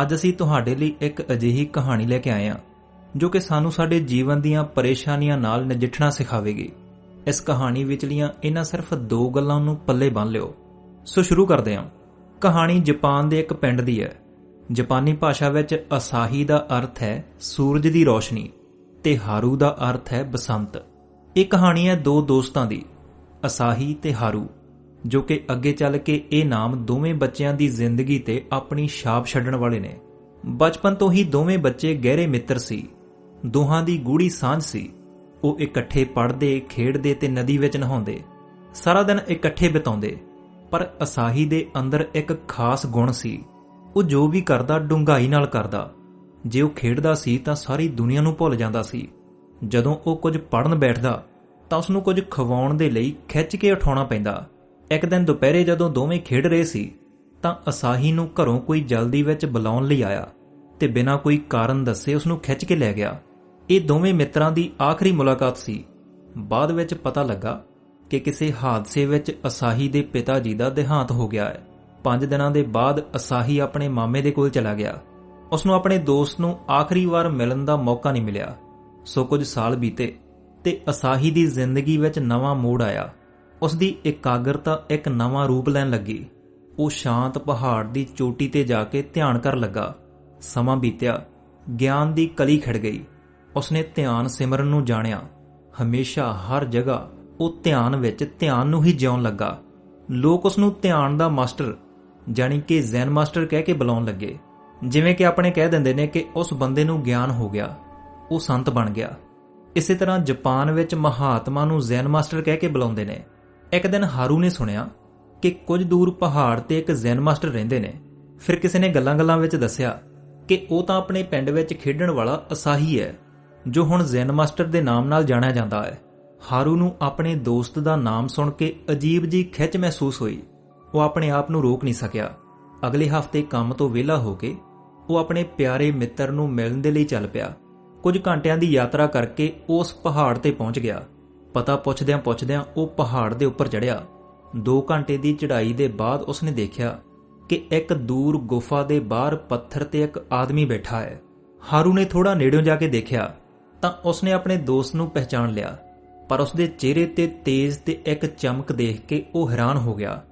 ਅੱਜ ਅਸੀਂ ਤੁਹਾਡੇ ਲਈ ਇੱਕ ਅਜਿਹੀ ਕਹਾਣੀ ਲੈ ਕੇ ਆਏ ਹਾਂ, ਜੋ ਕਿ ਸਾਨੂੰ ਸਾਡੇ ਜੀਵਨ ਦੀਆਂ ਪਰੇਸ਼ਾਨੀਆਂ ਨਾਲ ਨਜਿੱਠਣਾ ਸਿਖਾਵੇਗੀ। ਇਸ ਕਹਾਣੀ ਵਿਚਲੀਆਂ ਇਹਨਾਂ ਸਿਰਫ ਦੋ ਗੱਲਾਂ ਨੂੰ ਪੱਲੇ ਬੰਨ ਲਿਓ। ਸੋ ਸ਼ੁਰੂ ਕਰਦੇ ਹਾਂ। ਕਹਾਣੀ ਜਾਪਾਨ ਦੇ ਇੱਕ ਪਿੰਡ ਦੀ ਹੈ। ਜਾਪਾਨੀ ਭਾਸ਼ਾ ਵਿੱਚ ਅਸਾਹੀ ਦਾ ਅਰਥ ਹੈ ਸੂਰਜ ਦੀ ਰੋਸ਼ਨੀ ਤੇ ਹਾਰੂ ਦਾ ਅਰਥ ਹੈ ਬਸੰਤ। ਇਹ ਕਹਾਣੀ ਹੈ ਦੋ ਦੋਸਤਾਂ ਦੀ, ਅਸਾਹੀ ਤੇ ਹਾਰੂ। ਜੋ ਕਿ ਅੱਗੇ ਚੱਲ ਕੇ ਇਹ ਨਾਮ ਦੋਵੇਂ ਬੱਚਿਆਂ ਦੀ ਜ਼ਿੰਦਗੀ ਤੇ ਆਪਣੀ ਛਾਪ ਛੱਡਣ ਵਾਲੇ ਨੇ। ਬਚਪਨ ਤੋਂ ਹੀ ਦੋਵੇਂ ਬੱਚੇ ਗਹਿਰੇ ਮਿੱਤਰ ਸੀ। ਦੋਹਾਂ ਦੀ ਗੂੜੀ ਸਾਂਝ ਸੀ। ਉਹ ਇਕੱਠੇ ਪੜ੍ਹਦੇ, ਖੇਡਦੇ ਤੇ ਨਦੀ ਵਿੱਚ ਨਹਾਉਂਦੇ। ਸਾਰਾ ਦਿਨ ਇਕੱਠੇ ਬਿਤਾਉਂਦੇ। ਪਰ ਅਸਾਹੀ ਦੇ ਅੰਦਰ ਇੱਕ ਖਾਸ ਗੁਣ ਸੀ। ਉਹ ਜੋ ਵੀ ਕਰਦਾ, ਡੂੰਘਾਈ ਨਾਲ ਕਰਦਾ। ਜੇ ਉਹ ਖੇਡਦਾ ਸੀ ਤਾਂ ਸਾਰੀ ਦੁਨੀਆ ਨੂੰ ਭੁੱਲ ਜਾਂਦਾ ਸੀ। ਜਦੋਂ ਉਹ ਕੁਝ ਪੜਨ ਬੈਠਦਾ, ਤਾਂ ਉਸ ਨੂੰ ਕੁਝ ਖਵਾਉਣ ਦੇ ਲਈ ਖਿੱਚ ਕੇ ਉਠਾਉਣਾ ਪੈਂਦਾ। ਇੱਕ ਦਿਨ ਦੁਪਹਿਰੇ ਜਦੋਂ ਦੋਵੇਂ ਖੇਡ ਰਹੇ ਸੀ, ਤਾਂ ਅਸਾਹੀ ਨੂੰ ਘਰੋਂ ਕੋਈ ਜਲਦੀ ਵਿੱਚ ਬੁਲਾਉਣ ਲਈ ਆਇਆ ਤੇ ਬਿਨਾਂ ਕੋਈ ਕਾਰਨ ਦੱਸੇ ਉਸ ਨੂੰ ਖਿੱਚ ਕੇ ਲੈ ਗਿਆ। ਇਹ ਦੋਵੇਂ ਮਿੱਤਰਾਂ ਦੀ ਆਖਰੀ ਮੁਲਾਕਾਤ ਸੀ। ਬਾਅਦ ਵਿੱਚ ਪਤਾ ਲੱਗਾ ਕਿ ਕਿਸੇ ਹਾਦਸੇ ਵਿੱਚ ਅਸਾਹੀ ਦੇ ਪਿਤਾ ਜੀ ਦਾ ਦੇਹਾਂਤ ਹੋ ਗਿਆ ਹੈ। ਪੰਜ ਦਿਨਾਂ ਦੇ ਬਾਅਦ ਅਸਾਹੀ ਆਪਣੇ ਮਾਮੇ ਦੇ ਕੋਲ ਚਲਾ ਗਿਆ। ਉਸ ਨੂੰ ਆਪਣੇ ਦੋਸਤ ਨੂੰ ਆਖਰੀ ਵਾਰ ਮਿਲਣ ਦਾ ਮੌਕਾ ਨਹੀਂ ਮਿਲਿਆ। ਸੋ ਕੁਝ ਸਾਲ ਬੀਤੇ ਤੇ ਅਸਾਹੀ ਦੀ ਜ਼ਿੰਦਗੀ ਵਿੱਚ ਨਵਾਂ ਮੋੜ ਆਇਆ। ਉਸ ਦੀ ਇਕਾਗਰਤਾ ਇੱਕ ਨਵਾਂ ਰੂਪ ਲੈਣ ਲੱਗੀ। ਉਹ ਸ਼ਾਂਤ ਪਹਾੜ ਦੀ ਚੋਟੀ ਤੇ ਜਾ ਕੇ ਧਿਆਨ ਕਰ ਲੱਗਾ। ਸਮਾਂ ਬੀਤਿਆ। ਗਿਆਨ ਦੀ ਕਲੀ ਖਿੜ ਗਈ। ਉਸਨੇ ਧਿਆਨ ਸਿਮਰਨ ਨੂੰ ਜਾਣਿਆ। ਹਮੇਸ਼ਾ ਹਰ ਜਗ੍ਹਾ ਉਹ ਧਿਆਨ ਵਿੱਚ ਧਿਆਨ ਨੂੰ ਹੀ ਜਿਉਣ ਲੱਗਾ। ਲੋਕ ਉਸ ਨੂੰ ਧਿਆਨ ਦਾ ਮਾਸਟਰ ਜਾਨੀ ਕਿ ਜ਼ੈਨ ਮਾਸਟਰ ਕਹਿ ਕੇ ਬੁਲਾਉਣ ਲੱਗੇ। ਜਿਵੇਂ ਕਿ ਆਪਣੇ ਕਹਿ ਦਿੰਦੇ ਨੇ ਕਿ ਉਸ ਬੰਦੇ ਨੂੰ ਗਿਆਨ ਹੋ ਗਿਆ। ਉਹ ਸੰਤ ਬਣ ਗਿਆ। ਇਸੇ ਤਰ੍ਹਾਂ ਜਾਪਾਨ ਵਿੱਚ ਮਹਾਤਮਾ ਨੂੰ ਜ਼ੈਨ ਮਾਸਟਰ ਕਹਿ ਕੇ ਬੁਲਾਉਂਦੇ ਨੇ। ਇੱਕ ਦਿਨ ਹਾਰੂ ਨੇ ਸੁਣਿਆ ਕਿ ਕੁਝ ਦੂਰ ਪਹਾੜ ਤੇ ਇੱਕ ਜ਼ੈਨ ਮਾਸਟਰ ਰਹਿੰਦੇ ਨੇ। ਫਿਰ ਕਿਸੇ ਨੇ ਗੱਲਾਂ-ਗੱਲਾਂ ਵਿੱਚ ਦੱਸਿਆ ਕਿ ਉਹ ਤਾਂ ਆਪਣੇ ਪਿੰਡ ਵਿੱਚ ਖੇਡਣ ਵਾਲਾ ਅਸਾਹੀ ਹੈ, ਜੋ ਹੁਣ ਜ਼ੈਨ ਮਾਸਟਰ ਦੇ ਨਾਮ ਨਾਲ ਜਾਣਿਆ ਜਾਂਦਾ ਹੈ। ਹਾਰੂ ਨੂੰ ਆਪਣੇ ਦੋਸਤ ਦਾ ਨਾਮ ਸੁਣ ਕੇ ਅਜੀਬ ਜੀ ਖਿੱਚ ਮਹਿਸੂਸ ਹੋਈ। ਉਹ ਆਪਣੇ ਆਪ ਨੂੰ ਰੋਕ ਨਹੀਂ ਸਕਿਆ। ਅਗਲੇ ਹਫ਼ਤੇ ਕੰਮ ਤੋਂ ਵਿਹਲਾ ਹੋ ਕੇ ਉਹ ਆਪਣੇ ਪਿਆਰੇ ਮਿੱਤਰ ਨੂੰ ਮਿਲਣ ਦੇ ਲਈ ਚੱਲ ਪਿਆ। ਕੁਝ ਘੰਟਿਆਂ ਦੀ ਯਾਤਰਾ ਕਰਕੇ ਉਸ ਪਹਾੜ ਤੇ ਪਹੁੰਚ ਗਿਆ। ਪਤਾ ਪੁੱਛਦਿਆਂ ਪੁੱਛਦਿਆਂ ਉਹ ਪਹਾੜ ਦੇ ਉੱਪਰ ਚੜਿਆ। 2 ਘੰਟੇ ਦੀ ਚੜ੍ਹਾਈ ਦੇ ਬਾਅਦ ਉਸਨੇ ਦੇਖਿਆ ਕਿ ਇੱਕ ਦੂਰ ਗੁਫਾ ਦੇ ਬਾਹਰ ਪੱਥਰ ਤੇ ਇੱਕ ਆਦਮੀ ਬੈਠਾ ਹੈ। ਹਾਰੂ ਨੇ ਥੋੜਾ ਨੇੜਿਓਂ ਜਾ ਕੇ ਦੇਖਿਆ ਤਾਂ ਉਸਨੇ ਆਪਣੇ ਦੋਸਤ ਨੂੰ ਪਹਿਚਾਣ ਲਿਆ। ਪਰ ਉਸਦੇ ਚਿਹਰੇ ਤੇ ਤੇਜ਼ ਤੇ ਇੱਕ ਚਮਕ ਦੇਖ ਕੇ ਉਹ ਹੈਰਾਨ ਹੋ ਗਿਆ।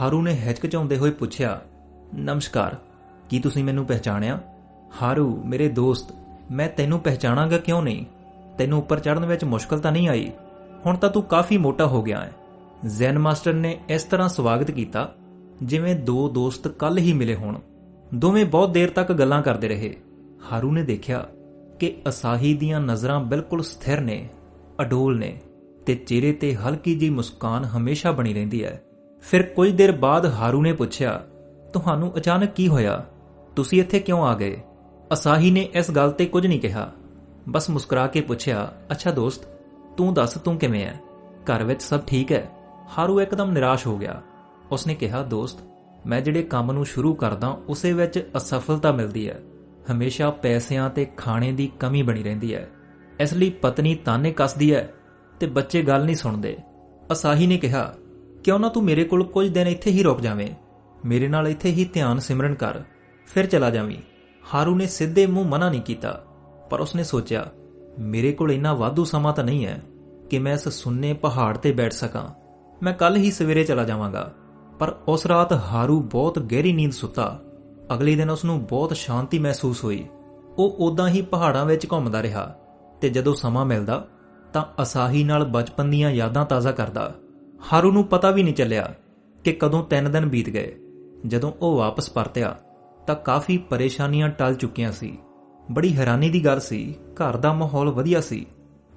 ਹਾਰੂ ਨੇ ਹਿਚਕਚਾਉਂਦੇ ਹੋਏ ਪੁੱਛਿਆ, ਨਮਸਕਾਰ, ਕੀ ਤੁਸੀਂ ਮੈਨੂੰ ਪਹਿਚਾਣਿਆ? ਹਾਰੂ, ਮੇਰੇ ਦੋਸਤ, ਮੈਂ ਤੈਨੂੰ ਪਹਿਚਾਣਾਂਗਾ ਕਿਉਂ ਨਹੀਂ? ਤੈਨੂੰ ਉੱਪਰ ਚੜ੍ਹਨ ਵਿੱਚ ਮੁਸ਼ਕਲ ਤਾਂ ਨਹੀਂ ਆਈ? ਹੁਣ ਤਾਂ ਤੂੰ ਕਾਫੀ ਮੋਟਾ ਹੋ ਗਿਆ ਹੈ। ਜ਼ੈਨ ਮਾਸਟਰ ਨੇ ਇਸ ਤਰ੍ਹਾਂ ਸਵਾਗਤ ਕੀਤਾ, ਜਿਵੇਂ ਦੋ ਦੋਸਤ ਕੱਲ ਹੀ ਮਿਲੇ ਹੋਣ। ਦੋਵੇਂ ਬਹੁਤ ਦੇਰ ਤੱਕ ਗੱਲਾਂ ਕਰਦੇ ਰਹੇ। ਹਾਰੂ ਨੇ ਦੇਖਿਆ ਕਿ ਅਸਾਹੀ ਦੀਆਂ ਨਜ਼ਰਾਂ ਬਿਲਕੁਲ ਸਥਿਰ ਨੇ, ਅਡੋਲ ਨੇ ਤੇ ਚਿਹਰੇ ਤੇ ਹਲਕੀ ਜੀ ਮੁਸਕਾਨ ਹਮੇਸ਼ਾ ਬਣੀ ਰਹਿੰਦੀ ਹੈ। ਫਿਰ ਕੁਝ ਦੇਰ ਬਾਅਦ ਹਾਰੂ ਨੇ ਪੁੱਛਿਆ, ਤੁਹਾਨੂੰ ਅਚਾਨਕ ਕੀ ਹੋਇਆ? ਤੁਸੀਂ ਇੱਥੇ ਕਿਉਂ ਆ ਗਏ? ਅਸਾਹੀ ਨੇ ਇਸ ਗੱਲ ਤੇ ਕੁਝ ਨਹੀਂ ਕਿਹਾ। ਬਸ ਮੁਸਕਰਾ ਕੇ ਪੁੱਛਿਆ, ਅੱਛਾ ਦੋਸਤ ਤੂੰ ਦੱਸ, ਤੂੰ ਕਿਵੇਂ ਹੈ ਘਰ ਵਿੱਚ ਸਭ ਠੀਕ ਹੈ ਹਾਰੂ ਇੱਕਦਮ ਨਿਰਾਸ਼ ਹੋ ਗਿਆ। ਉਸਨੇ ਕਿਹਾ, ਦੋਸਤ, ਮੈਂ ਜਿਹੜੇ ਕੰਮ ਨੂੰ ਸ਼ੁਰੂ ਕਰਦਾ, ਉਸੇ ਵਿੱਚ ਅਸਫਲਤਾ ਮਿਲਦੀ ਹੈ ਹਮੇਸ਼ਾ ਪੈਸਿਆਂ ਤੇ ਖਾਣੇ ਦੀ ਕਮੀ ਬਣੀ ਰਹਿੰਦੀ ਹੈ ਇਸ ਲਈ ਪਤਨੀ ਤਾਨੇ ਕੱਸਦੀ ਹੈ ਤੇ ਬੱਚੇ ਗੱਲ ਨਹੀਂ ਸੁਣਦੇ। ਅਸਾਹੀ ਨੇ ਕਿਹਾ, ਕਿਉਂ ਨਾ ਤੂੰ ਮੇਰੇ ਕੋਲ ਕੁਝ ਦਿਨ ਇੱਥੇ ਹੀ ਰੁਕ ਜਾਵੇਂ? ਮੇਰੇ ਨਾਲ ਇੱਥੇ ਹੀ ਧਿਆਨ ਸਿਮਰਨ ਕਰ, ਫਿਰ ਚਲਾ ਜਾਵੀਂ। ਹਾਰੂ ਨੇ ਸਿੱਧੇ ਮੂੰਹ ਮਨਾ ਨਹੀਂ ਕੀਤਾ, ਪਰ ਉਸਨੇ ਸੋਚਿਆ, ਮੇਰੇ ਕੋਲ ਇੰਨਾ ਵਾਧੂ ਸਮਾਂ ਤਾਂ ਨਹੀਂ ਹੈ ਕਿ ਮੈਂ ਇਸ ਸੁੰਨੇ ਪਹਾੜ ਤੇ ਬੈਠ ਸਕਾਂ। ਮੈਂ ਕੱਲ ਹੀ ਸਵੇਰੇ ਚਲਾ ਜਾਵਾਂਗਾ। ਪਰ ਉਸ ਰਾਤ ਹਾਰੂ ਬਹੁਤ ਗਹਿਰੀ ਨੀਂਦ ਸੁੱਤਾ। ਅਗਲੇ ਦਿਨ ਉਸ ਨੂੰ ਬਹੁਤ ਸ਼ਾਂਤੀ ਮਹਿਸੂਸ ਹੋਈ। ਉਹ ਉਦਾਂ ਹੀ ਪਹਾੜਾਂ ਵਿੱਚ ਘੁੰਮਦਾ ਰਿਹਾ ਤੇ ਜਦੋਂ ਸਮਾਂ ਮਿਲਦਾ, ਤਾਂ ਅਸਾਹੀ ਨਾਲ ਬਚਪਨ ਦੀਆਂ ਯਾਦਾਂ ਤਾਜ਼ਾ ਕਰਦਾ। ਹਾਰੂ ਨੂੰ ਪਤਾ ਵੀ ਨਹੀਂ ਚੱਲਿਆ ਕਿ ਕਦੋਂ 3 ਦਿਨ ਬੀਤ ਗਏ। ਜਦੋਂ ਉਹ ਵਾਪਸ ਪਰਤਿਆ, ਤਾਂ ਕਾਫੀ ਪਰੇਸ਼ਾਨੀਆਂ ਟਲ ਚੁੱਕੀਆਂ ਸੀ। ਬੜੀ ਹੈਰਾਨੀ ਦੀ ਗੱਲ ਸੀ, ਘਰ ਦਾ ਮਾਹੌਲ ਵਧੀਆ ਸੀ।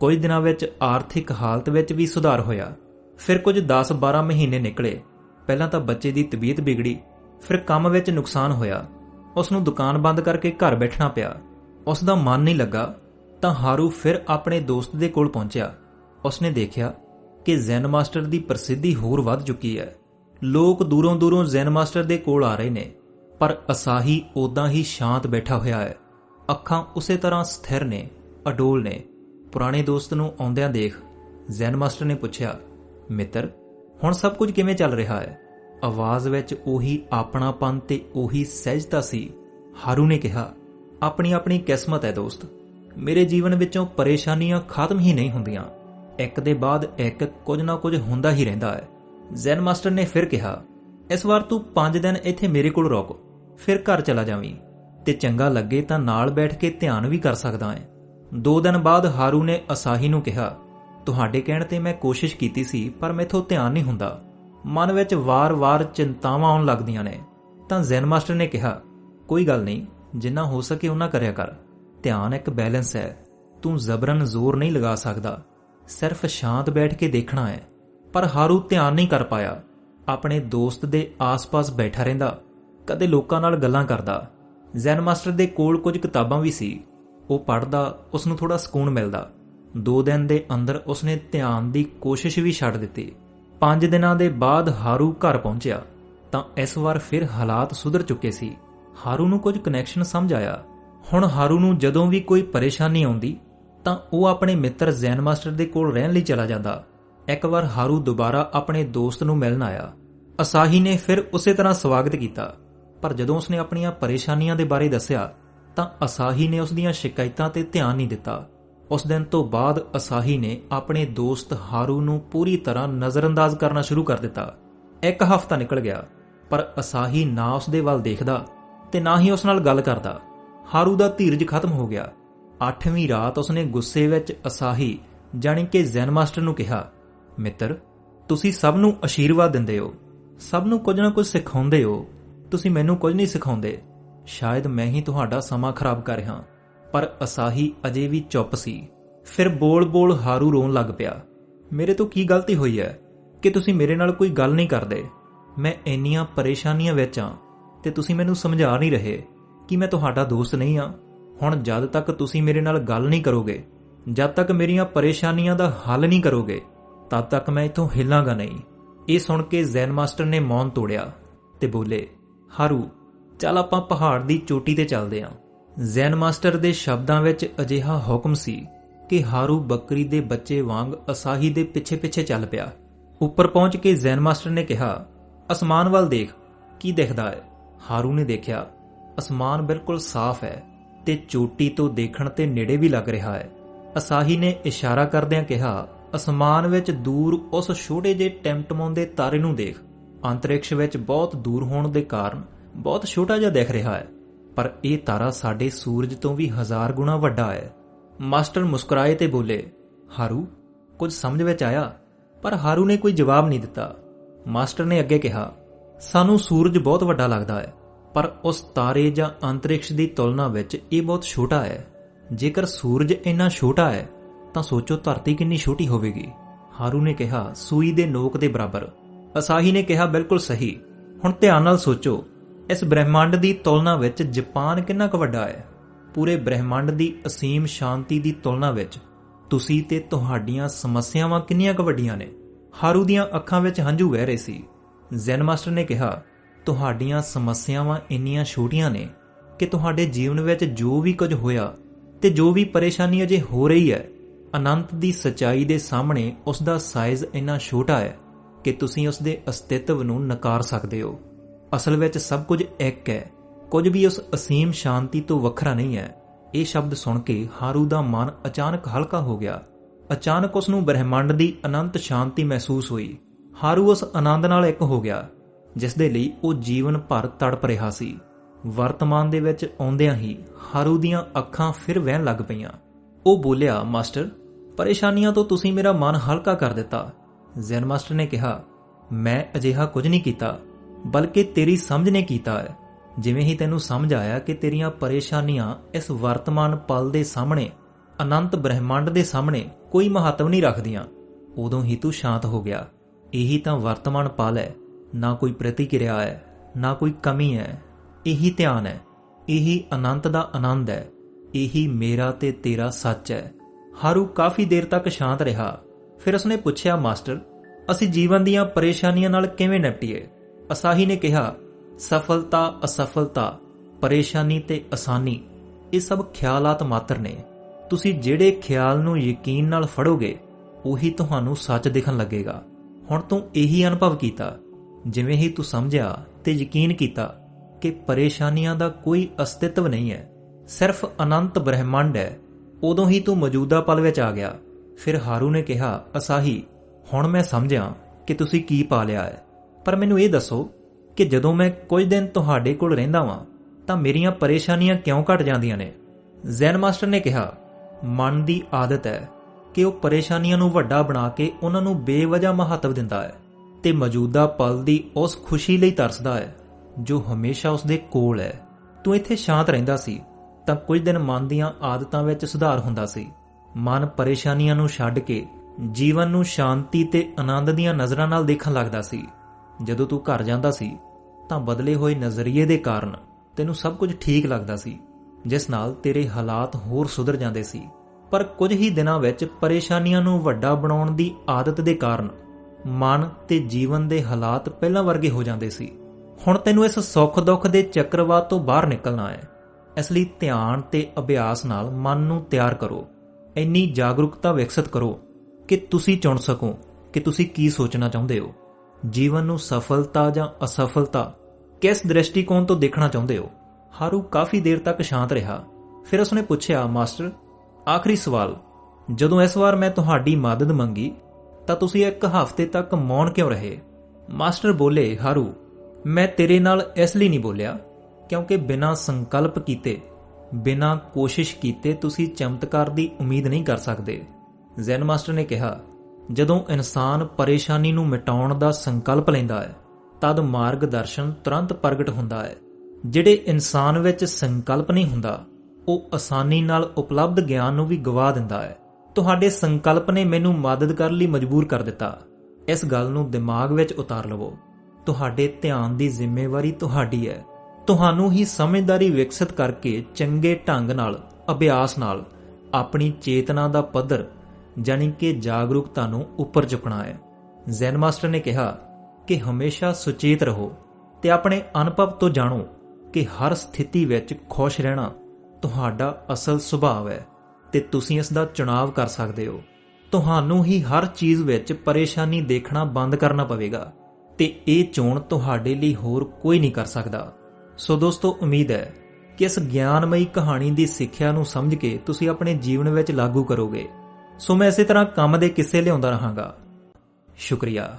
ਕੁਝ ਦਿਨਾਂ ਵਿੱਚ ਆਰਥਿਕ ਹਾਲਤ ਵਿੱਚ ਵੀ ਸੁਧਾਰ ਹੋਇਆ। ਫਿਰ ਕੁਝ 10-12 ਮਹੀਨੇ ਨਿਕਲੇ। ਪਹਿਲਾਂ ਤਾਂ ਬੱਚੇ ਦੀ ਤਬੀਅਤ ਵਿਗੜੀ, ਫਿਰ ਕੰਮ ਵਿੱਚ ਨੁਕਸਾਨ ਹੋਇਆ। ਉਸ ਨੂੰ ਦੁਕਾਨ ਬੰਦ ਕਰਕੇ ਘਰ ਬੈਠਣਾ ਪਿਆ। ਉਸ ਦਾ ਮਨ ਨਹੀਂ ਲੱਗਾ, ਤਾਂ ਹਾਰੂ ਫਿਰ ਆਪਣੇ ਦੋਸਤ ਦੇ ਕੋਲ ਪਹੁੰਚਿਆ। ਉਸਨੇ ਦੇਖਿਆ ਕਿ ਜ਼ੈਨ ਮਾਸਟਰ ਦੀ ਪ੍ਰਸਿੱਧੀ ਹੋਰ ਵੱਧ ਚੁੱਕੀ ਹੈ। ਲੋਕ ਦੂਰੋਂ ਦੂਰੋਂ ਜ਼ੈਨ ਮਾਸਟਰ ਦੇ ਕੋਲ ਆ ਰਹੇ ਨੇ, ਪਰ ਅਸਾਹੀ ਉਦਾਂ ਹੀ ਸ਼ਾਂਤ ਬੈਠਾ ਹੋਇਆ ਹੈ। ਅੱਖਾਂ ਉਸੇ ਤਰ੍ਹਾਂ ਸਥਿਰ ਨੇ, ਅਡੋਲ ਨੇ। ਪੁਰਾਣੇ ਦੋਸਤ ਨੂੰ ਆਉਂਦਿਆਂ ਦੇਖ ਜ਼ੈਨ ਮਾਸਟਰ ਨੇ ਪੁੱਛਿਆ, ਮਿੱਤਰ, ਹੁਣ ਸਭ ਕੁਝ ਕਿਵੇਂ ਚੱਲ ਰਿਹਾ ਹੈ? ਆਵਾਜ਼ ਵਿੱਚ ਉਹੀ ਆਪਣਾਪਨ ਤੇ ਉਹੀ ਸਹਿਜਤਾ ਸੀ। ਹਾਰੂ ਨੇ ਕਿਹਾ, ਆਪਣੀ ਆਪਣੀ ਕਿਸਮਤ ਹੈ ਦੋਸਤ। ਮੇਰੇ ਜੀਵਨ ਵਿੱਚੋਂ ਪਰੇਸ਼ਾਨੀਆਂ ਖਤਮ ਹੀ ਨਹੀਂ ਹੁੰਦੀਆਂ। ਇੱਕ ਦੇ ਬਾਅਦ ਇੱਕ ਕੁਝ ਨਾ ਕੁਝ ਹੁੰਦਾ ਹੀ ਰਹਿੰਦਾ ਹੈ। ਜ਼ੈਨ ਮਾਸਟਰ ਨੇ ਫਿਰ ਕਿਹਾ, ਇਸ ਵਾਰ ਤੂੰ 5 ਦਿਨ ਇੱਥੇ ਮੇਰੇ ਕੋਲ ਰੁਕ। ਫਿਰ ਘਰ ਚਲਾ ਜਾਵੀਂ। ਤੇ ਚੰਗਾ ਲੱਗੇ ਤਾਂ ਨਾਲ ਬੈਠ ਕੇ ਧਿਆਨ ਵੀ ਕਰ ਸਕਦਾ ਹੈ। ਦੋ ਦਿਨ ਬਾਅਦ ਹਾਰੂ ਨੇ ਅਸਾਹੀ ਨੂੰ ਕਿਹਾ, ਤੁਹਾਡੇ ਕਹਿਣ ਤੇ ਮੈਂ ਕੋਸ਼ਿਸ਼ ਕੀਤੀ ਸੀ, ਪਰ ਮੈਥੋਂ ਧਿਆਨ ਨਹੀਂ ਹੁੰਦਾ। ਮਨ ਵਿੱਚ ਵਾਰ-ਵਾਰ ਚਿੰਤਾਵਾਂ ਆਉਣ ਲੱਗਦੀਆਂ ਨੇ। ਤਾਂ ਜ਼ੈਨ ਮਾਸਟਰ ਨੇ ਕਿਹਾ, ਕੋਈ ਗੱਲ ਨਹੀਂ, ਜਿੰਨਾ ਹੋ ਸਕੇ ਉਹਨਾਂ ਕਰਿਆ ਕਰ। ਧਿਆਨ ਇੱਕ ਬੈਲੈਂਸ ਹੈ। ਤੂੰ ਜ਼ਬਰਨ ਜ਼ੋਰ ਨਹੀਂ ਲਗਾ ਸਕਦਾ। ਸਿਰਫ ਸ਼ਾਂਤ ਬੈਠ ਕੇ ਦੇਖਣਾ ਹੈ। ਪਰ ਹਾਰੂ ਧਿਆਨ ਨਹੀਂ ਕਰ ਪਾਇਆ। ਆਪਣੇ ਦੋਸਤ ਦੇ ਆਸ-ਪਾਸ ਬੈਠਾ ਰਹਿੰਦਾ। ਕਦੇ ਲੋਕਾਂ ਨਾਲ ਗੱਲਾਂ ਕਰਦਾ। ਜ਼ੈਨ ਮਾਸਟਰ ਦੇ ਕੋਲ ਕੁਝ ਕਿਤਾਬਾਂ ਵੀ ਸੀ। ਉਹ ਪੜ੍ਹਦਾ ਉਸ ਨੂੰ ਥੋੜਾ ਸਕੂਨ ਮਿਲਦਾ। ਦੋ ਦਿਨ ਦੇ ਅੰਦਰ ਉਸਨੇ ਧਿਆਨ ਦੀ ਕੋਸ਼ਿਸ਼ ਵੀ ਛੱਡ ਦਿੱਤੀ। ਪੰਜ ਦਿਨਾਂ ਦੇ ਬਾਅਦ ਹਾਰੂ ਘਰ ਪਹੁੰਚਿਆ। ਤਾਂ ਇਸ ਵਾਰ ਫਿਰ ਹਾਲਾਤ ਸੁਧਰ ਚੁੱਕੇ ਸੀ। ਹਾਰੂ ਨੂੰ ਕੁਝ ਕਨੈਕਸ਼ਨ ਸਮਝ ਆਇਆ। ਹੁਣ ਹਾਰੂ ਨੂੰ ਜਦੋਂ ਵੀ ਕੋਈ ਪਰੇਸ਼ਾਨੀ ਆਉਂਦੀ, ਤਾਂ ਉਹ ਆਪਣੇ ਮਿੱਤਰ ਜ਼ੈਨ ਮਾਸਟਰ ਦੇ ਕੋਲ ਰਹਿਣ ਲਈ ਚਲਾ ਜਾਂਦਾ। ਇੱਕ ਵਾਰ ਹਾਰੂ ਦੁਬਾਰਾ ਆਪਣੇ ਦੋਸਤ ਨੂੰ ਮਿਲਣ ਆਇਆ। ਅਸਾਹੀ ਨੇ ਫਿਰ ਉਸੇ ਤਰ੍ਹਾਂ ਸਵਾਗਤ ਕੀਤਾ। ਪਰ ਜਦੋਂ ਉਸਨੇ ਆਪਣੀਆਂ ਪਰੇਸ਼ਾਨੀਆਂ ਦੇ ਬਾਰੇ ਦੱਸਿਆ ਤਾਂ ਅਸਾਹੀ ਨੇ ਉਸ ਦੀਆਂ ਸ਼ਿਕਾਇਤਾਂ ਤੇ ਧਿਆਨ ਨਹੀਂ ਦਿੱਤਾ। ਉਸ ਦਿਨ ਤੋਂ ਬਾਅਦ ਅਸਾਹੀ ਨੇ ਆਪਣੇ ਦੋਸਤ ਹਾਰੂ ਨੂੰ ਪੂਰੀ ਤਰ੍ਹਾਂ ਨਜ਼ਰਅੰਦਾਜ਼ ਕਰਨਾ ਸ਼ੁਰੂ ਕਰ ਦਿੱਤਾ। ਇੱਕ ਹਫ਼ਤਾ ਨਿਕਲ ਗਿਆ, ਪਰ ਅਸਾਹੀ ਨਾ ਉਸ ਦੇ ਵੱਲ ਦੇਖਦਾ ਤੇ ਨਾ ਹੀ ਉਸ ਨਾਲ ਗੱਲ ਕਰਦਾ। ਹਾਰੂ ਦਾ ਧੀਰਜ ਖਤਮ ਹੋ ਗਿਆ। 8ਵੀਂ ਰਾਤ ਉਸਨੇ ਗੁੱਸੇ ਵਿੱਚ ਅਸਾਹੀ ਜਾਣੀ ਕਿ ਜ਼ੈਨ ਮਾਸਟਰ ਨੂੰ ਕਿਹਾ, ਮਿੱਤਰ, ਤੁਸੀਂ ਸਭ ਨੂੰ ਅਸ਼ੀਰਵਾਦ ਦਿੰਦੇ ਹੋ। ਸਭ ਨੂੰ ਕੁਝ ਨਾ ਕੁਝ ਸਿਖਾਉਂਦੇ ਹੋ। ਤੁਸੀਂ ਮੈਨੂੰ ਕੁਝ ਨਹੀਂ ਸਿਖਾਉਂਦੇ। ਸ਼ਾਇਦ ਮੈਂ ਹੀ ਤੁਹਾਡਾ ਸਮਾਂ ਖਰਾਬ ਕਰ ਰਿਹਾ। ਪਰ ਅਸਾਹੀ ਅਜੇ ਵੀ ਚੁੱਪ ਸੀ। ਫਿਰ ਬੋਲ-ਬੋਲ ਹਾਰੂ ਰੋਣ ਲੱਗ ਪਿਆ। ਮੇਰੇ ਤੋਂ ਕੀ ਗਲਤੀ ਹੋਈ ਹੈ? ਕਿ ਤੁਸੀਂ ਮੇਰੇ ਨਾਲ ਕੋਈ ਗੱਲ ਨਹੀਂ ਕਰਦੇ? ਮੈਂ ਇੰਨੀਆਂ ਪਰੇਸ਼ਾਨੀਆਂ ਵਿੱਚ ਆ ਤੇ ਤੁਸੀਂ ਮੈਨੂੰ ਸਮਝਾ ਨਹੀਂ ਰਹੇ ਕਿ ਮੈਂ ਤੁਹਾਡਾ ਦੋਸਤ ਨਹੀਂ ਆ ਹੁਣ ਜਦ ਤੱਕ ਤੁਸੀਂ ਮੇਰੇ ਨਾਲ ਗੱਲ ਨਹੀਂ ਕਰੋਗੇ, ਜਦ ਤੱਕ ਮੇਰੀਆਂ ਪਰੇਸ਼ਾਨੀਆਂ ਦਾ ਹੱਲ ਨਹੀਂ ਕਰੋਗੇ, ਤਦ ਤੱਕ ਮੈਂ ਇਥੋਂ ਹਿੱਲਾਂਗਾ ਨਹੀਂ। ਇਹ ਸੁਣ ਕੇ ਜ਼ੈਨ ਮਾਸਟਰ ਨੇ ਮੌਨ ਤੋੜਿਆ ਤੇ ਬੋਲੇ, ਹਾਰੂ ਚੱਲ ਆਪਾਂ ਪਹਾੜ ਦੀ ਚੋਟੀ ਤੇ ਚੱਲਦੇ ਆਂ। ਜ਼ੈਨ ਮਾਸਟਰ ਦੇ ਸ਼ਬਦਾਂ ਵਿੱਚ ਅਜਿਹਾ ਹੁਕਮ ਸੀ ਕਿ ਹਾਰੂ ਬੱਕਰੀ ਦੇ ਬੱਚੇ ਵਾਂਗ ਅਸਾਹੀ ਦੇ ਪਿੱਛੇ-ਪਿੱਛੇ ਚੱਲ ਪਿਆ। ਉੱਪਰ ਪਹੁੰਚ ਕੇ ਜ਼ੈਨ ਮਾਸਟਰ ਨੇ ਕਿਹਾ, ਅਸਮਾਨ ਵੱਲ ਦੇਖ, ਕੀ ਦਿਖਦਾ ਹੈ? ਹਾਰੂ ਨੇ ਦੇਖਿਆ, ਅਸਮਾਨ ਬਿਲਕੁਲ ਸਾਫ਼ ਹੈ ਤੇ ਚੋਟੀ ਤੋਂ ਦੇਖਣ ਤੇ ਨੇੜੇ ਵੀ ਲੱਗ ਰਿਹਾ ਹੈ। ਅਸਾਹੀ ਨੇ ਇਸ਼ਾਰਾ ਕਰਦਿਆਂ ਕਿਹਾ, ਅਸਮਾਨ ਵਿੱਚ ਦੂਰ ਉਸ ਛੋਟੇ ਜਿਹੇ ਟੈਂਟਮੋਨ ਦੇ ਤਾਰੇ ਨੂੰ ਦੇਖ। ਅੰਤਰਿਕਸ਼ ਵਿੱਚ ਬਹੁਤ ਦੂਰ ਹੋਣ ਦੇ ਕਾਰਨ ਬਹੁਤ ਛੋਟਾ ਜਿਹਾ ਦਿਖ ਰਿਹਾ ਹੈ, ਪਰ ਇਹ ਤਾਰਾ ਸਾਡੇ ਸੂਰਜ ਤੋਂ ਵੀ ਹਜ਼ਾਰ ਗੁਣਾ ਵੱਡਾ ਹੈ। ਮਾਸਟਰ ਮੁਸਕਰਾਏ ਤੇ ਬੋਲੇ, ਹਾਰੂ, ਕੁਝ ਸਮਝ ਵਿੱਚ ਆਇਆ, ਪਰ ਹਾਰੂ ਨੇ ਕੋਈ ਜਵਾਬ ਨਹੀਂ ਦਿੱਤਾ। ਮਾਸਟਰ ਨੇ ਅੱਗੇ ਕਿਹਾ, ਸਾਨੂੰ ਸੂਰਜ ਬਹੁਤ ਵੱਡਾ ਲੱਗਦਾ ਹੈ, ਪਰ ਉਸ ਤਾਰੇ ਜਾਂ ਅੰਤਰਿਕਸ਼ ਦੀ ਤੁਲਨਾ ਵਿੱਚ ਇਹ ਬਹੁਤ ਛੋਟਾ ਹੈ। ਜੇਕਰ ਸੂਰਜ ਇੰਨਾ ਛੋਟਾ ਹੈ, ਤਾਂ ਸੋਚੋ ਧਰਤੀ ਕਿੰਨੀ ਛੋਟੀ ਹੋਵੇਗੀ। ਹਾਰੂ ਨੇ ਕਿਹਾ, ਸੂਈ ਦੇ ਨੋਕ ਦੇ ਬਰਾਬਰ। ਅਸਾਹੀ ਨੇ ਕਿਹਾ, ਬਿਲਕੁਲ ਸਹੀ। ਹੁਣ ਧਿਆਨ ਨਾਲ ਸੋਚੋ ਇਸ ਬ੍ਰਹਿਮੰਡ ਦੀ ਤੁਲਨਾ ਵਿੱਚ ਜਾਪਾਨ ਕਿੰਨਾ ਕੁ ਵੱਡਾ ਹੈ? ਪੂਰੇ ਬ੍ਰਹਿਮੰਡ ਦੀ ਅਸੀਮ ਸ਼ਾਂਤੀ ਦੀ ਤੁਲਨਾ ਵਿੱਚ ਤੁਸੀਂ ਤੇ ਤੁਹਾਡੀਆਂ ਸਮੱਸਿਆਵਾਂ ਕਿੰਨੀਆਂ ਕੁ ਵੱਡੀਆਂ ਨੇ? ਹਾਰੂ ਦੀਆਂ ਅੱਖਾਂ ਵਿੱਚ ਹੰਝੂ ਵਹਿ ਰਹੇ ਸੀ। ਜ਼ੈਨ ਮਾਸਟਰ ਨੇ ਕਿਹਾ, ਤੁਹਾਡੀਆਂ ਸਮੱਸਿਆਵਾਂ ਇੰਨੀਆਂ ਛੋਟੀਆਂ ਨੇ ਕਿ ਤੁਹਾਡੇ ਜੀਵਨ ਵਿੱਚ ਜੋ ਵੀ ਕੁਝ ਹੋਇਆ ਤੇ ਜੋ ਵੀ ਪਰੇਸ਼ਾਨੀ ਅਜੇ ਹੋ ਰਹੀ ਹੈ, ਅਨੰਤ ਦੀ ਸਚਾਈ ਦੇ ਸਾਹਮਣੇ ਉਸ ਦਾ ਸਾਈਜ਼ ਇੰਨਾ ਛੋਟਾ ਹੈ ਕਿ ਤੁਸੀਂ ਉਸ ਦੇ ਅਸਤਿਤਵ ਨੂੰ ਨਕਾਰ ਸਕਦੇ ਹੋ। ਅਸਲ ਵਿੱਚ ਸਭ ਕੁਝ ਇੱਕ ਹੈ। ਕੁਝ ਵੀ ਉਸ ਅਸੀਮ ਸ਼ਾਂਤੀ ਤੋਂ ਵੱਖਰਾ ਨਹੀਂ ਹੈ। ਇਹ ਸ਼ਬਦ ਸੁਣ ਕੇ ਹਾਰੂ ਦਾ ਮਨ ਅਚਾਨਕ ਹਲਕਾ ਹੋ ਗਿਆ। ਅਚਾਨਕ ਉਸ ਨੂੰ ਬ੍ਰਹਿਮੰਡ ਦੀ ਅਨੰਤ ਸ਼ਾਂਤੀ ਮਹਿਸੂਸ ਹੋਈ। ਹਾਰੂ ਉਸ ਆਨੰਦ ਨਾਲ ਇੱਕ ਹੋ ਗਿਆ, ਜਿਸ ਦੇ ਲਈ ਉਹ ਜੀਵਨ ਭਰ ਤੜਪ ਰਿਹਾ ਸੀ। ਵਰਤਮਾਨ ਦੇ ਵਿੱਚ ਆਉਂਦਿਆਂ ਹੀ ਹਾਰੂ ਦੀਆਂ ਅੱਖਾਂ ਫਿਰ ਵਹਿਣ ਲੱਗ ਪਈਆਂ। ਉਹ ਬੋਲਿਆ, ਮਾਸਟਰ, ਪਰੇਸ਼ਾਨੀਆਂ ਤੋਂ ਤੁਸੀਂ ਮੇਰਾ ਮਨ ਹਲਕਾ ਕਰ ਦਿੱਤਾ। ਜ਼ੈਨ ਮਾਸਟਰ ਨੇ ਕਿਹਾ, ਮੈਂ ਅਜਿਹਾ ਕੁਝ ਨਹੀਂ ਕੀਤਾ। ਬਲਕਿ ਤੇਰੀ ਸਮਝ ਨੇ ਕੀਤਾ ਹੈ। ਜਿਵੇਂ ਹੀ ਤੈਨੂੰ ਸਮਝ ਆਇਆ ਕਿ ਤੇਰੀਆਂ ਪਰੇਸ਼ਾਨੀਆਂ ਇਸ ਵਰਤਮਾਨ ਪਲ ਦੇ ਸਾਹਮਣੇ, ਅਨੰਤ ਬ੍ਰਹਿਮੰਡ ਦੇ ਸਾਹਮਣੇ ਕੋਈ ਮਹੱਤਵ ਨਹੀਂ ਰੱਖਦੀਆਂ, ਉਦੋਂ ਹੀ ਤੂੰ ਸ਼ਾਂਤ ਹੋ ਗਿਆ। ਇਹੀ ਤਾਂ ਵਰਤਮਾਨ ਪਲ ਹੈ। ਨਾ ਕੋਈ ਪ੍ਰਤੀਕਿਰਿਆ ਹੈ, ਨਾ ਕੋਈ ਕਮੀ ਹੈ। ਇਹੀ ਧਿਆਨ ਹੈ। ਇਹੀ ਅਨੰਤ ਦਾ ਆਨੰਦ ਹੈ। ਇਹੀ ਮੇਰਾ ਤੇ ਤੇਰਾ ਸੱਚ ਹੈ। ਹਾਰੂ ਕਾਫੀ ਦੇਰ ਤੱਕ ਸ਼ਾਂਤ ਰਿਹਾ। ਫਿਰ ਉਸਨੇ ਪੁੱਛਿਆ, ਮਾਸਟਰ, ਅਸੀਂ ਜੀਵਨ ਦੀਆਂ ਪਰੇਸ਼ਾਨੀਆਂ ਨਾਲ ਕਿਵੇਂ ਨਿਪਟੀਏ? ਅਸਾਹੀ ਨੇ ਕਿਹਾ, ਸਫਲਤਾ, ਅਸਫਲਤਾ, ਪਰੇਸ਼ਾਨੀ ਤੇ ਆਸਾਨੀ, ਇਹ ਸਭ ਖਿਆਲਾਤ ਮਾਤਰ ਨੇ। ਤੁਸੀਂ ਜਿਹੜੇ ਖਿਆਲ ਨੂੰ ਯਕੀਨ ਨਾਲ ਫੜੋਗੇ, ਉਹੀ ਤੁਹਾਨੂੰ ਸੱਚ ਦਿਖਣ ਲੱਗੇਗਾ। ਹੁਣ ਤੂੰ ਇਹੀ ਅਨੁਭਵ ਕੀਤਾ, ਜਿਵੇਂ ਹੀ ਤੂੰ ਸਮਝਿਆ ਤੇ ਯਕੀਨ ਕੀਤਾ ਕਿ ਪਰੇਸ਼ਾਨੀਆਂ ਦਾ ਕੋਈ ਅਸਤਿਤਵ ਨਹੀਂ ਹੈ। ਸਿਰਫ ਅਨੰਤ ਬ੍ਰਹਿਮੰਡ ਹੈ। ਉਦੋਂ ਹੀ ਤੂੰ ਮੌਜੂਦਾ ਪਲ ਵਿੱਚ ਆ ਗਿਆ। ਫਿਰ ਹਾਰੂ ਨੇ ਕਿਹਾ, ਅਸਾਹੀ, ਹੁਣ ਮੈਂ ਸਮਝਿਆ ਕਿ ਤੁਸੀਂ ਕੀ ਪਾ ਲਿਆ ਹੈ। ਪਰ ਮੈਨੂੰ ਇਹ ਦੱਸੋ ਕਿ ਜਦੋਂ ਮੈਂ ਕੁਝ ਦਿਨ ਤੁਹਾਡੇ ਕੋਲ ਰਹਿੰਦਾ ਵਾਂ, ਤਾਂ ਮੇਰੀਆਂ ਪਰੇਸ਼ਾਨੀਆਂ ਕਿਉਂ ਘਟ ਜਾਂਦੀਆਂ ਨੇ? ਜ਼ੈਨ ਮਾਸਟਰ ਨੇ ਕਿਹਾ, ਮਨ ਦੀ ਆਦਤ ਹੈ ਕਿ ਉਹ ਪਰੇਸ਼ਾਨੀਆਂ ਨੂੰ ਵੱਡਾ ਬਣਾ ਕੇ ਉਹਨਾਂ ਨੂੰ ਬੇਵਜ੍ਹਾ ਮਹੱਤਵ ਦਿੰਦਾ ਹੈ ਤੇ ਮੌਜੂਦਾ ਪਲ ਦੀ ਉਸ ਖੁਸ਼ੀ ਲਈ ਤਰਸਦਾ ਹੈ, ਜੋ ਹਮੇਸ਼ਾ ਉਸਦੇ ਕੋਲ ਹੈ। ਤੂੰ ਇੱਥੇ ਸ਼ਾਂਤ ਰਹਿੰਦਾ ਸੀ, ਤਾਂ ਕੁਝ ਦਿਨ ਮਨ ਦੀਆਂ ਆਦਤਾਂ ਵਿੱਚ ਸੁਧਾਰ ਹੁੰਦਾ ਸੀ। ਮਨ ਪਰੇਸ਼ਾਨੀਆਂ ਨੂੰ ਛੱਡ ਕੇ ਜੀਵਨ ਨੂੰ ਸ਼ਾਂਤੀ ਤੇ ਆਨੰਦ ਦੀਆਂ ਨਜ਼ਰਾਂ ਨਾਲ ਦੇਖਣ ਲੱਗਦਾ ਸੀ। ਜਦੋਂ ਤੂੰ ਘਰ ਜਾਂਦਾ ਸੀ, ਤਾਂ ਬਦਲੇ ਹੋਏ ਨਜ਼ਰੀਏ ਦੇ ਕਾਰਨ ਤੈਨੂੰ ਸਭ ਕੁਝ ਠੀਕ ਲੱਗਦਾ ਸੀ, ਜਿਸ ਨਾਲ ਤੇਰੇ ਹਾਲਾਤ ਹੋਰ ਸੁਧਰ ਜਾਂਦੇ ਸੀ। ਪਰ ਕੁਝ ਹੀ ਦਿਨਾਂ ਵਿੱਚ ਪਰੇਸ਼ਾਨੀਆਂ ਨੂੰ ਵੱਡਾ ਬਣਾਉਣ ਦੀ ਆਦਤ ਦੇ ਕਾਰਨ ਮਨ ਤੇ ਜੀਵਨ ਦੇ ਹਾਲਾਤ ਪਹਿਲਾਂ ਵਰਗੇ ਹੋ ਜਾਂਦੇ ਸੀ। ਹੁਣ ਤੈਨੂੰ ਇਸ ਸੁੱਖ ਦੁੱਖ ਦੇ ਚੱਕਰਵਾਤ ਤੋਂ ਬਾਹਰ ਨਿਕਲਣਾ ਹੈ। ਇਸ ਲਈ ਧਿਆਨ ਤੇ ਅਭਿਆਸ ਨਾਲ ਮਨ ਨੂੰ ਤਿਆਰ ਕਰੋ। ਇੰਨੀ ਜਾਗਰੂਕਤਾ ਵਿਕਸਿਤ ਕਰੋ ਕਿ ਤੁਸੀਂ ਚੁਣ ਸਕੋ ਕਿ ਤੁਸੀਂ ਕੀ ਸੋਚਣਾ ਚਾਹੁੰਦੇ ਹੋ। ਜੀਵਨ ਨੂੰ ਸਫਲਤਾ ਜਾਂ ਅਸਫਲਤਾ ਕਿਸ ਦ੍ਰਿਸ਼ਟੀਕੋਣ ਤੋਂ ਦੇਖਣਾ ਚਾਹੁੰਦੇ ਹੋ? ਹਾਰੂ ਕਾਫੀ ਦੇਰ ਤੱਕ ਸ਼ਾਂਤ ਰਿਹਾ। ਫਿਰ ਉਸਨੇ ਪੁੱਛਿਆ, ਮਾਸਟਰ, ਆਖਰੀ ਸਵਾਲ। ਜਦੋਂ ਇਸ ਵਾਰ ਮੈਂ ਤੁਹਾਡੀ ਮਦਦ ਮੰਗੀ, ਤਾਂ ਤੁਸੀਂ ਇੱਕ ਹਫ਼ਤੇ ਤੱਕ ਮੌਨ ਕਿਉਂ ਰਹੇ? ਮਾਸਟਰ ਬੋਲੇ, ਹਾਰੂ, ਮੈਂ ਤੇਰੇ ਨਾਲ ਇਸ ਲਈ ਨਹੀਂ ਬੋਲਿਆ, ਕਿਉਂਕਿ ਬਿਨਾਂ ਸੰਕਲਪ ਕੀਤੇ, ਬਿਨਾਂ ਕੋਸ਼ਿਸ਼ ਕੀਤੇ ਤੁਸੀਂ ਚਮਤਕਾਰ ਦੀ ਉਮੀਦ ਨਹੀਂ ਕਰ ਸਕਦੇ। ਜ਼ੈਨ ਮਾਸਟਰ ਨੇ ਕਿਹਾ ਜਦੋਂ ਇਨਸਾਨ ਪਰੇਸ਼ਾਨੀ ਨੂੰ ਮਿਟਾਉਣ ਦਾ ਸੰਕਲਪ ਲੈਂਦਾ ਹੈ, ਤਦ ਮਾਰਗਦਰਸ਼ਨ ਤੁਰੰਤ ਪ੍ਰਗਟ ਹੁੰਦਾ ਹੈ। ਜਿਹੜੇ ਇਨਸਾਨ ਵਿੱਚ ਸੰਕਲਪ ਨਹੀਂ ਹੁੰਦਾ, ਉਹ ਆਸਾਨੀ ਨਾਲ ਉਪਲਬਧ ਗਿਆਨ ਨੂੰ ਵੀ ਗਵਾ ਦਿੰਦਾ ਹੈ। ਤੁਹਾਡੇ ਸੰਕਲਪ ਨੇ ਮੈਨੂੰ ਮਦਦ ਕਰਨ ਲਈ ਮਜਬੂਰ ਕਰ ਦਿੱਤਾ। ਇਸ ਗੱਲ ਨੂੰ ਦਿਮਾਗ ਵਿੱਚ ਉਤਾਰ ਲਵੋ। ਤੁਹਾਡੇ ਧਿਆਨ ਦੀ ਜ਼ਿੰਮੇਵਾਰੀ ਤੁਹਾਡੀ ਹੈ। ਤੁਹਾਨੂੰ ਹੀ ਸਮਝਦਾਰੀ ਵਿਕਸਿਤ ਕਰਕੇ ਚੰਗੇ ਢੰਗ ਨਾਲ, ਅਭਿਆਸ ਨਾਲ, ਆਪਣੀ ਚੇਤਨਾ ਦਾ ਪੱਧਰ ਜਾਨੀ ਕਿ ਜਾਗਰੂਕਤਾ ਨੂੰ ਉੱਪਰ ਚੁੱਕਣਾ ਹੈ। ਜ਼ੈਨ ਮਾਸਟਰ ਨੇ ਕਿਹਾ ਕਿ ਹਮੇਸ਼ਾ ਸੁਚੇਤ ਰਹੋ ਤੇ ਆਪਣੇ ਅਨੁਭਵ ਤੋਂ ਜਾਣੋ ਕਿ ਹਰ ਸਥਿਤੀ ਵਿੱਚ ਖੁਸ਼ ਰਹਿਣਾ ਤੁਹਾਡਾ ਅਸਲ ਸੁਭਾਅ ਹੈ ਤੇ ਤੁਸੀਂ ਇਸ ਦਾ ਚੁਣਾਵ ਕਰ ਸਕਦੇ ਹੋ। ਤੁਹਾਨੂੰ ਹੀ ਹਰ ਚੀਜ਼ ਵਿੱਚ ਪਰੇਸ਼ਾਨੀ ਦੇਖਣਾ ਬੰਦ ਕਰਨਾ ਪਵੇਗਾ ਤੇ ਇਹ ਚੋਣ ਤੁਹਾਡੇ ਲਈ ਹੋਰ ਕੋਈ ਨਹੀਂ ਕਰ ਸਕਦਾ। ਸੋ ਦੋਸਤੋ, ਉਮੀਦ ਹੈ ਕਿ ਇਸ ਗਿਆਨਮਈ ਕਹਾਣੀ ਦੀ ਸਿੱਖਿਆ ਨੂੰ ਸਮਝ ਕੇ ਤੁਸੀਂ ਆਪਣੇ ਜੀਵਨ ਵਿੱਚ ਲਾਗੂ ਕਰੋਗੇ। ਸੋ ਮੈਂ ਇਸੇ ਤਰ੍ਹਾਂ ਕੰਮ ਦੇ ਕਿੱਸੇ ਲਿਆਉਂਦਾ ਰਹਾਂਗਾ। ਸ਼ੁਕਰੀਆ।